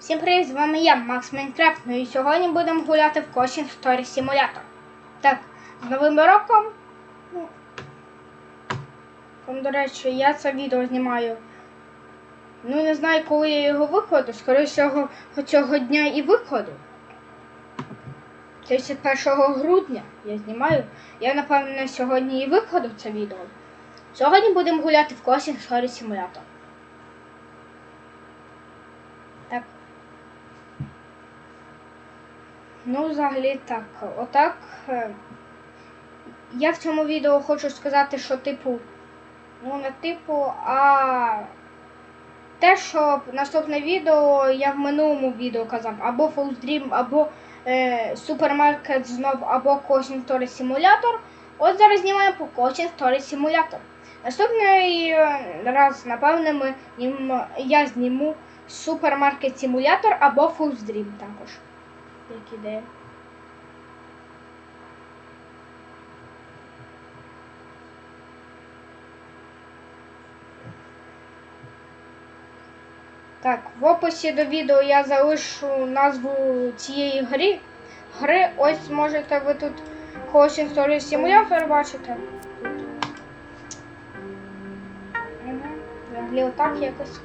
Всім привіт, з вами я, Макс Майнкрафт. Ну і сьогодні будемо гуляти в Coaching Story Simulator. Так, з Новим роком. Ну, там, до речі, я це відео знімаю. Ну, не знаю, коли я його викладу. Скоріше цього дня і викладу. 31 грудня я знімаю. Я, напевно, сьогодні і викладу це відео. Сьогодні будемо гуляти в Coaching Story Simulator. Так. Ну, взагалі так. Отак. е, Я в цьому відео хочу сказати, що типу. Ну, не типу, а те, що наступне відео я в минулому відео казав, або Full Dream, або е, супермаркет знов, або Coaching Story Simulator. От зараз знімаємо по Coaching Story Simulator. Наступний е, раз, напевне, ми, я зніму супермаркет симулятор або Full Dream також. Як ідея. Так, в описі до відео я залишу назву цієї гри. Гри, ось можете ви тут Coaching Story Simulator бачите. Угу. Взагалі отак якось.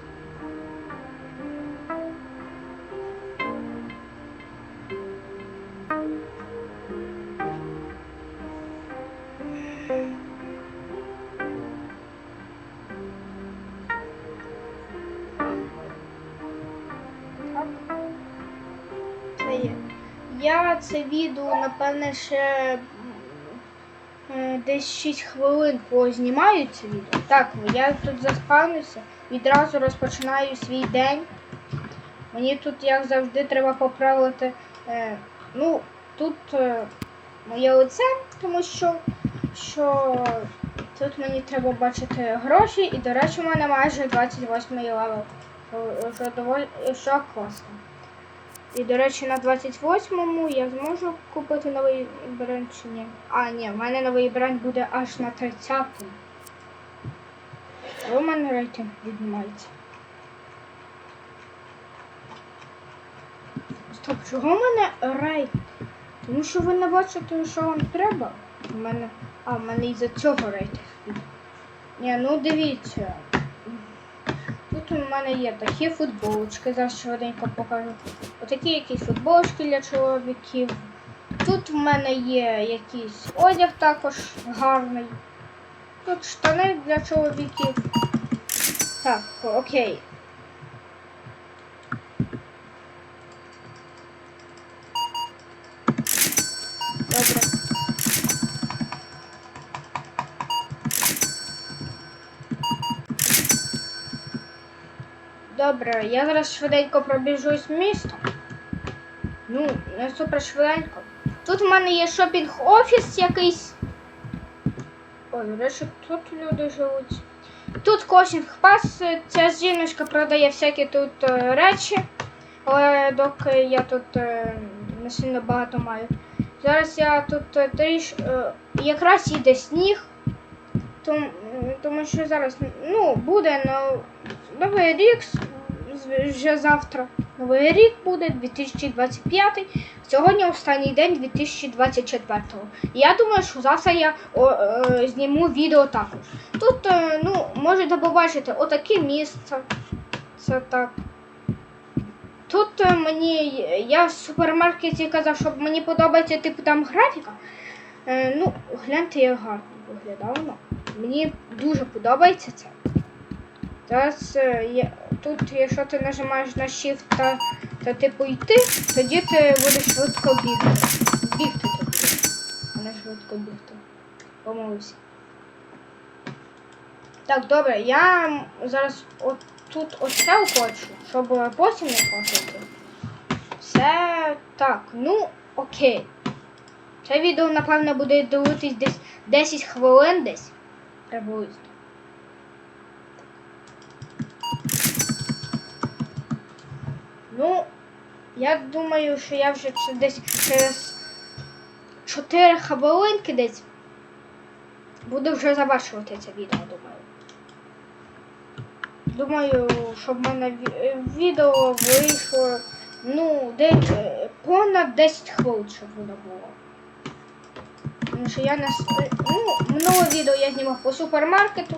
Я це відео, напевне, ще е, десь 6 хвилин познімаю це відео. Так, я тут заспавнився, відразу розпочинаю свій день. Мені тут, як завжди, треба поправити. Е, ну, тут е, моє лице, тому що, що тут мені треба бачити гроші, і, до речі, у мене майже 28 левел. Що що класно. І, до речі, на 28-му я зможу купити новий бренд чи ні? А, ні, в мене новий бренд буде аж на 30-му. У мене рейтинг віднімається. Стоп, чого в мене рейтинг? Тому що ви не бачите, що вам треба. У мене. А, в мене із-за цього рейтинг. Ні, ну дивіться. Тут у мене є такі футболочки, зараз швиденько покажу. Отакі якісь футболочки для чоловіків. Тут в мене є якийсь одяг також гарний. Тут штани для чоловіків. Так, окей. Добре, я зараз швиденько пробіжусь містом. Ну, не супер швиденько. Тут в мене є шопінг-офіс якийсь. О, до речі, тут люди живуть. Тут кошінг пас, ця жіночка продає всякі тут е, речі. Але доки я тут е, не сильно багато маю. Зараз я тут е, тріш. Якраз йде сніг. Тому, що зараз ну, буде ну, новий рік вже завтра. Новий рік буде 2025. Сьогодні останній день 2024. Я думаю, що завтра я о, е, зніму відео також. Тут, е, ну, можете побачити отаке місце. Це так. Тут е, мені, я в супермаркеті казав, що мені подобається типу там графіка. Е, ну, гляньте, як гарно виглядає. Мені дуже подобається це. Зараз е, є, тут, якщо ти нажимаєш на Shift та, та типу йти, тоді ти будеш швидко бігти. Бігти ти будеш, а не швидко бігти. Помилився. Так, добре, я зараз от тут оце хочу, щоб е, потім не платити. Все так, ну окей. Це відео, напевно, буде дивитись десь 10 хвилин десь. Приблизно. Ну, я думаю, що я вже десь через 4 хвилинки десь буду вже завершувати це відео, думаю. Думаю, щоб в мене е, відео вийшло. Ну, де, е, понад 10 хвилин, щоб воно було. Тому що я не ну, минуле відео я знімав по супермаркету.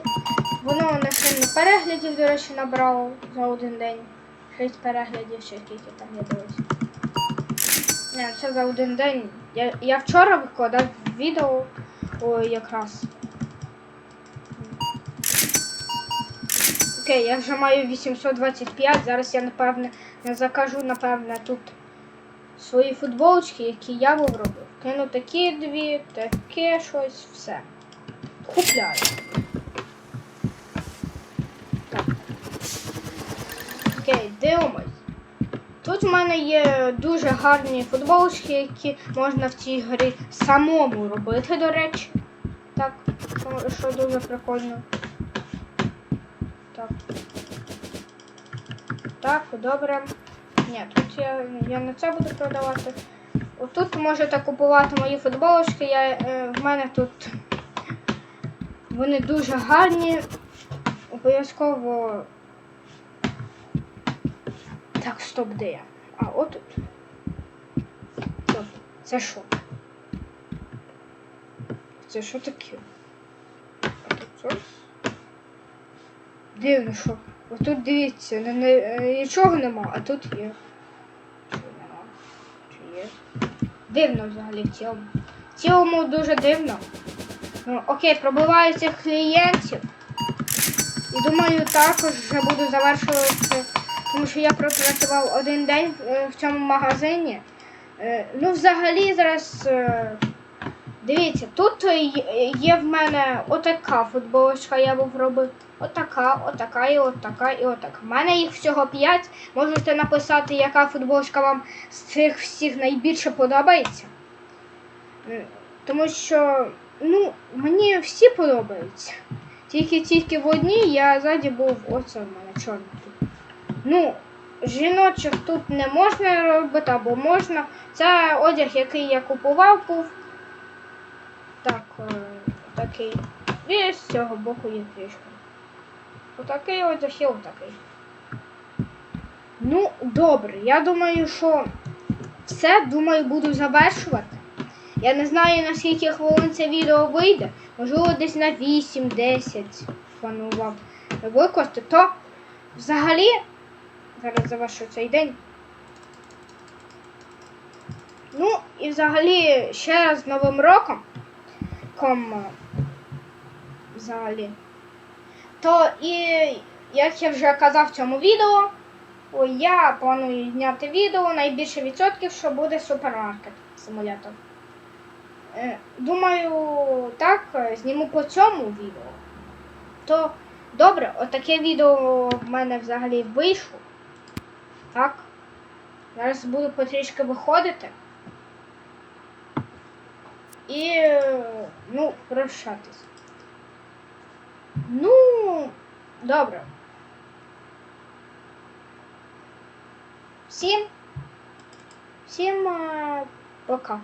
Воно не сильно переглядів, до речі, набрало за один день. 6 переглядів, ще скільки там я дивився. Не, це за один день. Я, я вчора викладав відео ой, якраз. Окей, я вже маю 825, зараз я напевне не закажу, напевне, тут свої футболочки, які я був робив. Кину такі дві, таке щось, все. Купляю. Так. Окей, дивимось. Тут в мене є дуже гарні футболочки, які можна в цій грі самому робити, до речі. Так, що- дуже прикольно. Так. Так, добре. Ні, тут я, я не це буду продавати. Отут можете купувати мої футболочки. Я, е, в мене тут вони дуже гарні. Обов'язково. Так, стоп, де я? А, отут. Стоп. Це що? Це що таке? А тут щось? Дивно, що. Отут дивіться, не, не, е, нічого нема, а тут є. Чи нема? Чи є? Дивно взагалі в цілому. В цілому дуже дивно. Ну, окей, пробиваю цих клієнтів. І думаю, також вже буду завершувати, тому що я пропрацював один день е, в цьому магазині. Е, Ну, взагалі зараз. е, Дивіться, тут є- в мене отака футболочка, я був робив. Отака, отака і отака і отака. У мене їх всього 5. Можете написати, яка футболочка вам з цих всіх найбільше подобається. Е, Тому що, ну, мені всі подобаються. Тільки тільки в одній я ззаді був оце в мене чорний. Ну, жіночих тут не можна робити, або можна. Це одяг, який я купував, був. Так, е, такий. І з цього боку є трішки. Отакий одяг і отакий. Ну, добре, я думаю, що все, думаю, буду завершувати. Я не знаю, наскільки хвилин це відео вийде. Можливо, десь на 8-10 планував викласти, то взагалі. Зараз завершу цей день. Ну, і взагалі ще раз Новим роком. Ком, е, взагалі. То і як я вже казав в цьому відео, я планую зняти відео найбільше відсотків, що буде супермаркет симулятор. Е, Думаю, так, е, зніму по цьому відео. То добре, отаке відео в мене взагалі вийшло. Так. Зараз буду потрішки виходити. І, ну, прощатись. Ну, добре. Всім. Всім е, пока.